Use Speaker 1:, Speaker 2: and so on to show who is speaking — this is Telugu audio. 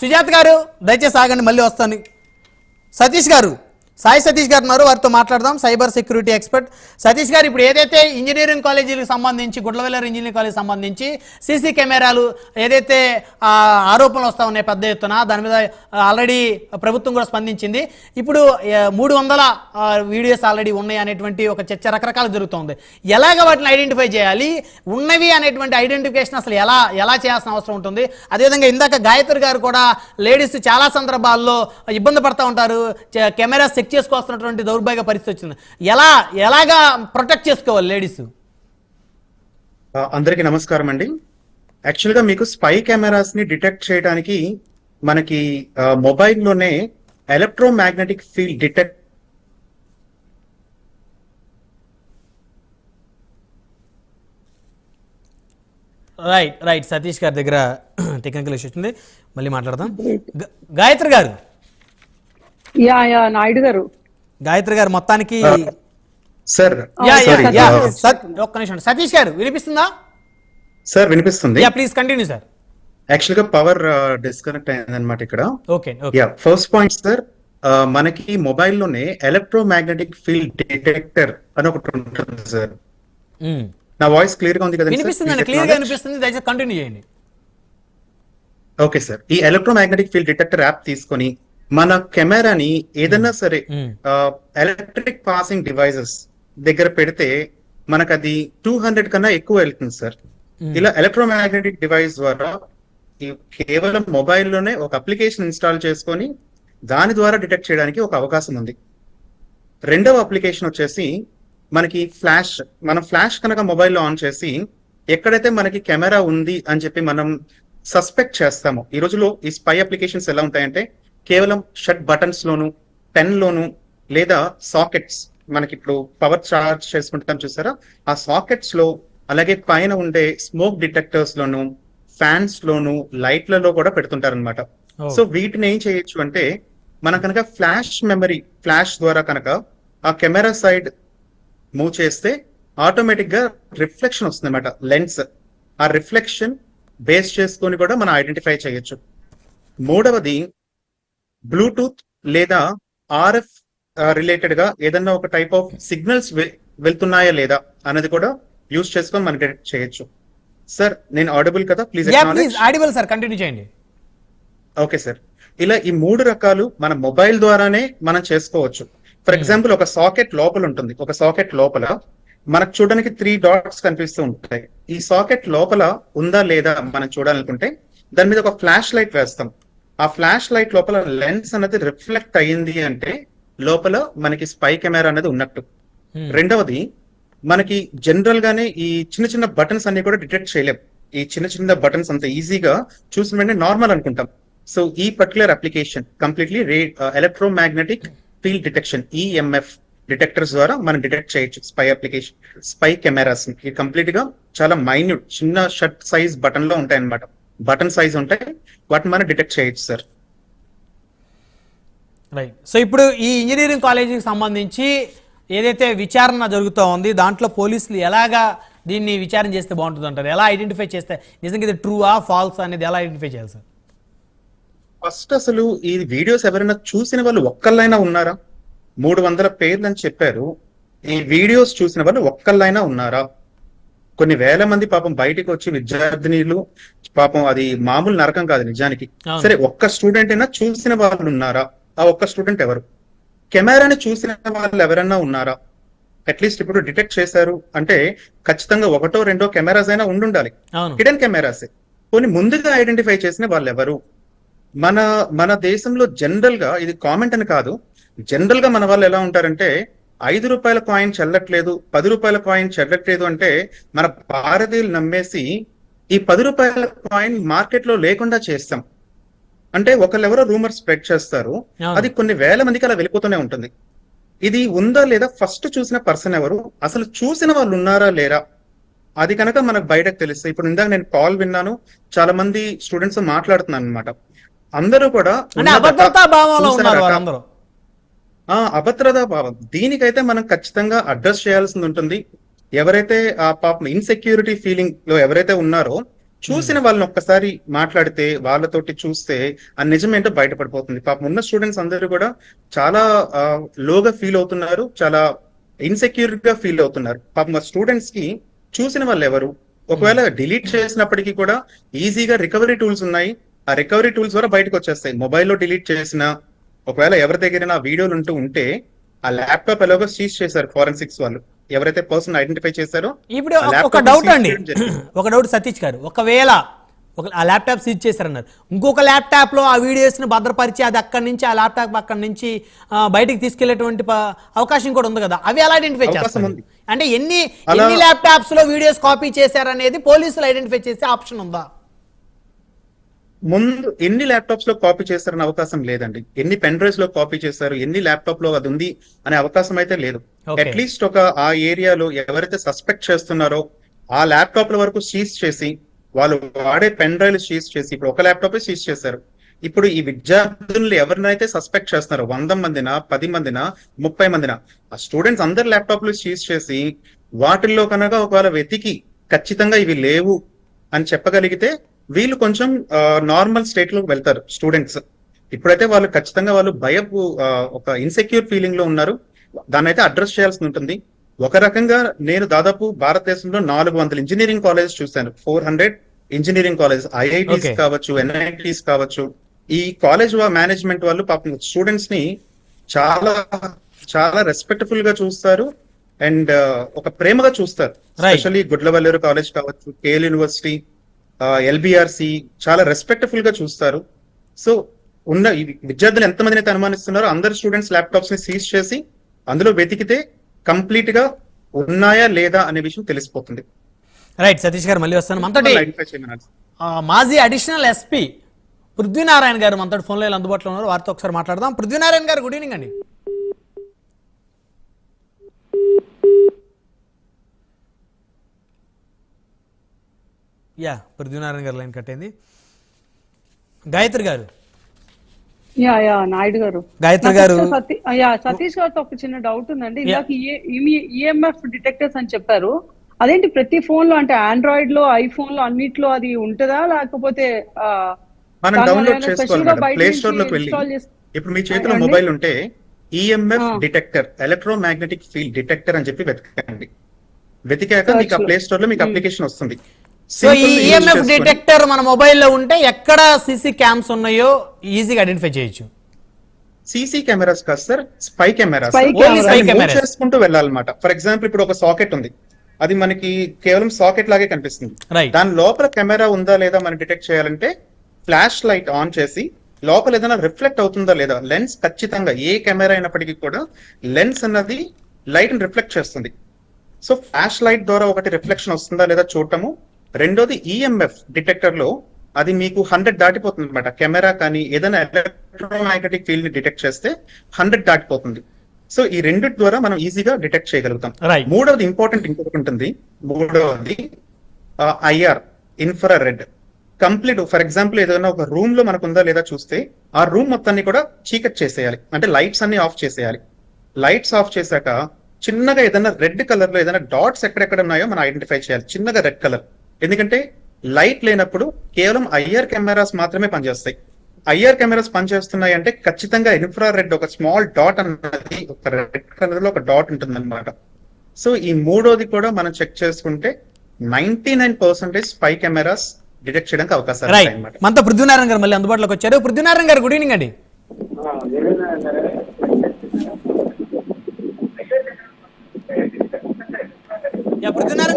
Speaker 1: సుజాత గారు దయచేసి ఆగండి మళ్ళీ వస్తాను. సతీష్ గారు సాయి సతీష్ గారు ఉన్నారు వారితో మాట్లాడదాం. Cyber security expert. సతీష్ గారు ఇప్పుడు ఏదైతే ఇంజనీరింగ్ కాలేజీలకు సంబంధించి గుడ్లవెల్లర్ ఇంజనీరింగ్ కాలేజ్ సంబంధించి సీసీ కెమెరాలు ఏదైతే ఆరోపణలు వస్తా ఉన్నాయి పెద్ద ఎత్తున దాని మీద ఆల్రెడీ ప్రభుత్వం కూడా స్పందించింది. ఇప్పుడు మూడు వందల వీడియోస్ ఆల్రెడీ ఉన్నాయి అనేటువంటి ఒక చర్చ రకరకాలు జరుగుతుంది. ఎలాగ వాటిని ఐడెంటిఫై చేయాలి? ఉన్నవి అనేటువంటి ఐడెంటిఫికేషన్ అసలు ఎలా ఎలా చేయాల్సిన అవసరం ఉంటుంది? అదేవిధంగా ఇందాక గాయత్రి గారు కూడా లేడీస్ చాలా సందర్భాల్లో ఇబ్బంది పడుతూ ఉంటారు. కెమెరా చెక్ చేసుకోవాల్సినటువంటి దౌర్భాగ్య పరిస్థితి వచ్చింది. ఎలా ఎలాగా ప్రొటెక్ట్ చేసుకోవాలి లేడీస్
Speaker 2: అందరికీ నమస్కారం అండి. యాక్చువల్గా మీకు స్పై కెమెరాస్ని డిటెక్ట్ చేయడానికి మనకి మొబైల్లోనే electromagnetic field detect
Speaker 1: right right Satish గారి దగ్గర టెక్నికల్ ఇష్యూ వచ్చింది. మళ్ళీ మాట్లాడదాం. గాయత్రి గారు.
Speaker 3: యా యా నాయుడు గారు.
Speaker 1: గాయత్రి గారు మొత్తానికి
Speaker 2: sir
Speaker 1: yeah, yeah,
Speaker 2: sorry
Speaker 1: yeah. సత్- ఒక్క నిమిషం సతీష్ గారు వినిపిస్తుందా?
Speaker 2: సార్ వినిపిస్తుంది.
Speaker 1: యా ప్లీజ్ కంటిన్యూ సార్
Speaker 2: యాక్చువల్గా పవర్ డిస్కనెక్ట్ అయింది అనమాట ఇక్కడ.
Speaker 1: Okay okay.
Speaker 2: Yeah first point sir మనకి మొబైల్లోనే ఎలక్ట్రోమాగ్నెటిక్ ఫీల్డ్ డిటెక్టర్ అని ఒకటి ఉంటుంది సార్ నా వాయిస్ క్లియర్గా ఉంది కదా
Speaker 1: వినిపిస్తుందండి క్లియర్గా వినిపిస్తుంది దయచేసి కంటిన్యూ చేయండి.
Speaker 2: ఓకే సార్ ఈ ఎలక్ట్రోమాగ్నెటిక్ ఫీల్డ్ డిటెక్టర్ యాప్ తీసుకొని మన కెమెరాని ఏదన్నా సరే. ఎలక్ట్రిక్ పాసింగ్ డివైజెస్ దగ్గర పెడితే మనకు అది టూ హండ్రెడ్ కన్నా ఎక్కువ వెళ్తుంది సార్. ఇలా ఎలక్ట్రోమాగ్నెటిక్ డివైస్ ద్వారా కేవలం మొబైల్లోనే ఒక అప్లికేషన్ ఇన్స్టాల్ చేసుకొని దాని ద్వారా డిటెక్ట్ చేయడానికి ఒక అవకాశం ఉంది. రెండవ అప్లికేషన్ వచ్చేసి మనకి ఫ్లాష్ మనం ఫ్లాష్ కనుక మొబైల్లో ఆన్ చేసి ఎక్కడైతే మనకి కెమెరా ఉంది అని చెప్పి మనం సస్పెక్ట్ చేస్తామో ఈ రోజులో ఈ స్పై అప్లికేషన్స్ ఎలా ఉంటాయంటే కేవలం షట్ బటన్స్ లోను పెన్ లోను లేదా సాకెట్స్ మనకి ఇప్పుడు పవర్ చార్జ్ చేసుకుంటాం చూసారా? ఆ సాకెట్స్లో అలాగే పైన ఉండే స్మోక్ డిటెక్టర్స్ లోను ఫ్యాన్స్ లోను లైట్లలో కూడా పెడుతుంటారనమాట. సో వీటిని ఏం చేయొచ్చు అంటే మనం కనుక ఫ్లాష్ మెమరీ ఫ్లాష్ ద్వారా కనుక ఆ కెమెరా సైడ్ మూవ్ చేస్తే ఆటోమేటిక్గా రిఫ్లెక్షన్ వస్తుంది అనమాట లెన్స్. ఆ రిఫ్లెక్షన్ బేస్ చేసుకొని కూడా మనం ఐడెంటిఫై చేయొచ్చు. మూడవది బ్లూటూత్ లేదా ఆర్ఎఫ్ రిలేటెడ్గా ఏదన్నా ఒక టైప్ ఆఫ్ సిగ్నల్స్ వెళ్తున్నాయా లేదా అన్నది కూడా యూస్ చేసుకొని మనం డిటెక్ట్ చేయొచ్చు. సార్ నేను ఆడబుల్ కదా? ప్లీజ్
Speaker 1: ఆడిబుల్ సార్ కంటిన్యూ చేయండి.
Speaker 2: ఓకే సార్ ఇలా ఈ మూడు రకాలు మన మొబైల్ ద్వారానే మనం చేసుకోవచ్చు. ఫర్ ఎగ్జాంపుల్ ఒక సాకెట్ లోపల ఉంటుంది. ఒక సాకెట్ లోపల మనకు చూడడానికి త్రీ డాట్స్ కనిపిస్తూ ఉంటాయి. ఈ సాకెట్ లోపల ఉందా లేదా మనం చూడాలనుకుంటే దాని మీద ఒక ఫ్లాష్ లైట్ వేస్తాం. ఆ ఫ్లాష్ లైట్ లోపల లెన్స్ అనేది రిఫ్లెక్ట్ అయ్యింది అంటే లోపల మనకి స్పై కెమెరా అనేది ఉన్నట్టు. రెండవది మనకి జనరల్ గానే ఈ చిన్న చిన్న బటన్స్ అన్ని కూడా డిటెక్ట్ చేయలేం. ఈ చిన్న చిన్న బటన్స్ అంత ఈజీగా చూసిన వెంటనే నార్మల్ అనుకుంటాం. సో ఈ particular application completely ray electromagnetic field detection EMF detectors ద్వారా మనం డిటెక్ట్ చేయొచ్చు స్పై అప్లికేషన్ స్పై కెమెరాస్ ఇది కంప్లీట్గా చాలా మైన్యూట్ చిన్న షర్ట్ సైజ్ బటన్లో ఉంటాయి అన్నమాట బటన్ సైజ్ ఉంటాయి వాటిని మనం డిటెక్ట్ చేయొచ్చు సార్.
Speaker 1: రైట్ సో ఇప్పుడు ఈ ఇంజనీరింగ్ కాలేజీకి సంబంధించి ఏదైతే విచారణ జరుగుతూ ఉంది దాంట్లో పోలీసులు ఎలాగా దీన్ని విచారణ చేస్తే బాగుంటుంది అంటారు? ఎలా ఐడెంటిఫై చేస్తే నిజంగా ఇది ట్రూ ఆ ఫాల్స్ అనేది ఎలా ఐడెంటిఫై చేయాలి సార్?
Speaker 2: ఫస్ట్ అసలు ఈ వీడియోస్ ఎవరైనా చూసిన వాళ్ళు ఒక్కళ్ళైనా ఉన్నారా? మూడు వందల పేర్లు అని చెప్పారు. ఈ వీడియోస్ చూసిన వాళ్ళు ఒక్కళ్ళైనా ఉన్నారా? కొన్ని వేల మంది పాపం బయటికి వచ్చి విద్యార్థినిలు పాపం అది మామూలు నరకం కాదు నిజానికి. సరే ఒక్క స్టూడెంట్ అయినా చూసిన వాళ్ళు ఉన్నారా? ఆ ఒక్క స్టూడెంట్ ఎవరు? కెమెరాని చూసిన వాళ్ళు ఎవరైనా ఉన్నారా? అట్లీస్ట్ ఇప్పుడు డిటెక్ట్ చేశారు అంటే ఖచ్చితంగా ఒకటో రెండో కెమెరాస్ అయినా ఉండుండాలి. Hidden cameras. కొన్ని ముందుగా ఐడెంటిఫై చేసిన వాళ్ళు ఎవరు? మన మన దేశంలో జనరల్గా ఇది కామెంట్ అని కాదు. జనరల్గా మన వాళ్ళు ఎలా ఉంటారంటే ఐదు రూపాయల కాయిన్ చెల్లట్లేదు పది రూపాయల కాయిన్ చెల్లట్లేదు అంటే మన భారతీయులు నమ్మేసి ఈ పది రూపాయల కాయిన్ మార్కెట్లో లేకుండా చేస్తాం. అంటే ఒకళ్ళెవరో రూమర్ స్ప్రెడ్ చేస్తారు. అది కొన్ని వేల మందికి అలా వెళ్ళిపోతూనే ఉంటుంది. ఇది ఉందా లేదా ఫస్ట్ చూసిన పర్సన్ ఎవరు? అసలు చూసిన వాళ్ళు ఉన్నారా లేరా? అది కనుక మనకు బయటకు తెలుస్తుంది ఇప్పుడు ఇందాక నేను కాల్ విన్నాను చాలా మంది స్టూడెంట్స్ మాట్లాడుతున్నాను అనమాట అందరూ కూడా ఆ అభద్రతా భావం. దీనికైతే మనం ఖచ్చితంగా అడ్రస్ చేయాల్సింది ఉంటుంది. ఎవరైతే ఆ పాపం ఇన్సెక్యూరిటీ ఫీలింగ్లో ఎవరైతే ఉన్నారో చూసిన వాళ్ళని ఒక్కసారి మాట్లాడితే వాళ్ళతోటి చూస్తే ఆ నిజమేంటో బయటపడిపోతుంది. పాపం ఉన్న స్టూడెంట్స్ అందరూ కూడా చాలా లోగా ఫీల్ అవుతున్నారు. చాలా ఇన్సెక్యూర్గా ఫీల్ అవుతున్నారు. పాపం స్టూడెంట్స్కి చూసిన వాళ్ళు ఎవరు? ఒకవేళ డిలీట్ చేసినప్పటికీ కూడా ఈజీగా రికవరీ టూల్స్ ఉన్నాయి. ఆ రికవరీ టూల్స్ ద్వారా బయటకు వచ్చేస్తాయి. మొబైల్లో డిలీట్ చేసిన ఒకవేళ ఎవరి దగ్గర వీడియోలు ఉంటూ ఉంటే ఆ ల్యాప్టాప్ ఎలాగో సీజ్ చేశారు ఫారెన్సిక్స్ వాళ్ళు. ఎవరైతే పర్సన్ ఐడెంటిఫై చేశారో
Speaker 1: ఇప్పుడు ఒక- డౌట్ అండి. ఒక డౌట్ సతీష్ గారు. ఒకవేళ ఒక ఆ ల్యాప్టాప్ సీజ్ చేశారన్నారు. ఇంకొక ల్యాప్టాప్లో ఆ వీడియోస్ని భద్రపరిచి అది అక్కడి నుంచి ఆ ల్యాప్టాప్ అక్కడి నుంచి బయటికి తీసుకెళ్ళేటువంటి అవకాశం కూడా ఉంది కదా. అవి ఎలా ఐడెంటిఫై చేస్తారు. అంటే ఎన్ని ఎన్ని ల్యాప్టాప్స్లో వీడియోస్ కాపీ చేశారనేది పోలీసులు ఐడెంటిఫై చేసే ఆప్షన్ ఉందా?
Speaker 2: ముందు ఎన్ని ల్యాప్టాప్స్లో కాపీ చేస్తారనే అవకాశం లేదండి. ఎన్ని పెన్ డ్రైవ్స్లో కాపీ చేస్తారు ఎన్ని ల్యాప్టాప్లో అది ఉంది అనే అవకాశం అయితే లేదు. అట్లీస్ట్ ఒక ఆ ఏరియాలో ఎవరైతే సస్పెక్ట్ చేస్తున్నారో ఆ ల్యాప్టాప్ల వరకు సీజ్ చేసి వాళ్ళు వాడే పెన్ డ్రైవ్ సీజ్ చేసి ఇప్పుడు ఒక ల్యాప్టాప్ సీజ్ చేశారు. ఇప్పుడు ఈ విద్యార్థులు ఎవరినైతే సస్పెక్ట్ చేస్తున్నారో వంద మందిన పది మందిన ముప్పై మందిన ఆ స్టూడెంట్స్ అందరి ల్యాప్టాప్లు సీజ్ చేసి వాటిల్లో కనుక ఒకవేళ వెతికి ఖచ్చితంగా ఇవి లేవు అని చెప్పగలిగితే వీళ్ళు కొంచెం నార్మల్ స్టేట్లోకి వెళ్తారు స్టూడెంట్స్ ఇప్పుడైతే వాళ్ళు ఖచ్చితంగా వాళ్ళు భయపు ఒక ఇన్సెక్యూర్ ఫీలింగ్లో ఉన్నారు. దాన్ని అయితే అడ్రస్ చేయాల్సి ఉంటుంది. ఒక రకంగా నేను దాదాపు భారతదేశంలో నాలుగు వందల ఇంజనీరింగ్ కాలేజెస్ చూశాను. Four hundred engineering college IITs. కావచ్చు ఎన్ఐటీస్ కావచ్చు. ఈ కాలేజ్ మేనేజ్మెంట్ వాళ్ళు పాపం స్టూడెంట్స్ని చాలా చాలా రెస్పెక్ట్ఫుల్గా చూస్తారు. అండ్ ఒక ప్రేమగా చూస్తారు. స్పెషల్లీ గుడ్లవల్లేరు కాలేజ్ కావచ్చు కేఎల్ యూనివర్సిటీ ఎల్బిఆర్సి చాలా రెస్పెక్ట్ఫుల్గా చూస్తారు. సో ఉన్న విద్యార్థులు ఎంతమందిని అయితే అనుమానిస్తున్నారో అందరు స్టూడెంట్స్ ల్యాప్టాప్స్ని సీజ్ చేసి అందులో వెతికితే కంప్లీట్గా ఉన్నాయా లేదా అనే విషయం తెలిసిపోతుంది.
Speaker 1: రైట్ సతీష్ గారు మళ్ళీ వస్తాను. మనతోటి ఆ, మాజీ అడిషనల్ ఎస్పీ పృథ్వీనారాయణ గారు మనతో ఫోన్లో అందుబాటులో ఉన్నారు. వారితో ఒకసారి మాట్లాడదాం. పృథ్వీనారాయణ గారు గుడ్ ఈవినింగ్ అండి. యా పృథ్వీనారాయణ గారు లైన్ కట్టేంది. గాయత్రి గారు.
Speaker 3: యా యా నాయుడు గారు.
Speaker 1: గాయత్రి గారు.
Speaker 3: యా సతీష్ గారితో ఒక చిన్న డౌట్ ఉందండి. ఇందాక ఈఎంఎఫ్ డిటెక్టర్స్ అని చెప్పారు. అదేంటి ప్రతి ఫోన్లో అంటే ఆండ్రాయిడ్లో ఐఫోన్లో అన్నిట్లో అది ఉంటుందా? లేకపోతే
Speaker 2: మనం డౌన్లోడ్ చేసుకోవాలి ప్లే స్టోర్లోకి వెళ్ళి. ఇప్పుడు మీ చేతిలో? మొబైల్ ఉంటే EMF. Detector electromagnetic field detector అని చెప్పి వెతకండి. వెతికాక మీకు ఆ ప్లే. స్టోర్లో మీకు అప్లికేషన్ వస్తుంది.
Speaker 1: సో ఈ ఈఎంఎఫ్ డిటెక్టర్ మన మొబైల్లో ఉంటే ఎక్కడ సీసీ క్యామ్స్ ఉన్నాయో ఈజీగా ఐడెంటిఫై చేయొచ్చు.
Speaker 2: సీసీ కెమెరాస్ కాదు సార్ స్పై కెమెరాస్. చేసుకుంటూ వెళ్ళాలన్నమాట. ఫర్ ఎగ్జాంపుల్ ఇప్పుడు ఒక సాకెట్ ఉంది. అది మనకి కేవలం సాకెట్ లాగే కనిపిస్తుంది. దాని లోపల కెమెరా ఉందా లేదా మనం డిటెక్ట్ చేయాలంటే ఫ్లాష్ లైట్ ఆన్ చేసి లోపల ఏదైనా రిఫ్లెక్ట్ అవుతుందా లేదా లెన్స్ ఖచ్చితంగా ఏ కెమెరా అయినప్పటికీ కూడా లెన్స్ అన్నది లైట్ రిఫ్లెక్ట్ చేస్తుంది. సో ఫ్లాష్ లైట్ ద్వారా ఒకటి రిఫ్లెక్షన్ వస్తుందా లేదా చూడటము రెండోది ఈఎంఎఫ్ డిటెక్టర్లో అది మీకు హండ్రెడ్ దాటిపోతుంది అనమాట కెమెరా కానీ ఏదైనా ఎలక్ట్రోమాగ్నెటిక్ ఫీల్డ్ని డిటెక్ట్ చేస్తే హండ్రెడ్ దాటిపోతుంది. సో ఈ రెండు ద్వారా మనం ఈజీగా డిటెక్ట్ చేయగలుగుతాం. మూడవది ఇంపార్టెంట్ ఇంకొకటి ఉంటుంది. మూడవది IR infrared complete for example ఏదైనా ఒక రూమ్లో మనకు ఉందా లేదా చూస్తే ఆ రూమ్ మొత్తాన్ని కూడా చీకట్ చేసేయాలి. అంటే లైట్స్ అన్ని ఆఫ్ చేసేయాలి. లైట్స్ ఆఫ్ చేశాక చిన్నగా ఏదైనా రెడ్ కలర్లో ఏదైనా డాట్స్ ఎక్కడెక్కడ ఉన్నాయో మనం ఐడెంటిఫై చేయాలి. చిన్నగా రెడ్ కలర్ ఎందుకంటే లైట్ లేనప్పుడు కేవలం ఐఆర్ కెమెరాస్ మాత్రమే పనిచేస్తాయి. ఐఆర్ కెమెరాస్ పనిచేస్తున్నాయి అంటే ఖచ్చితంగా ఇన్ఫ్రా రెడ్ ఒక స్మాల్ డాట్ అన్నది ఒక రెడ్ కలర్లో ఒక డాట్ ఉంటుంది అనమాట సో ఈ మూడోది కూడా మనం చెక్ చేసుకుంటే ninety nine percentage spy cameras detect చేయడానికి అవకాశాలు ఉంటాయి అన్నమాట
Speaker 1: మనతో పృథ్వీనారాయణ గారు మళ్ళీ అందుబాటులోకి వచ్చారు. పృథ్వీనారాయణ గారు గుడ్ ఈవినింగ్ అండి. పృథ్వీనారాయణ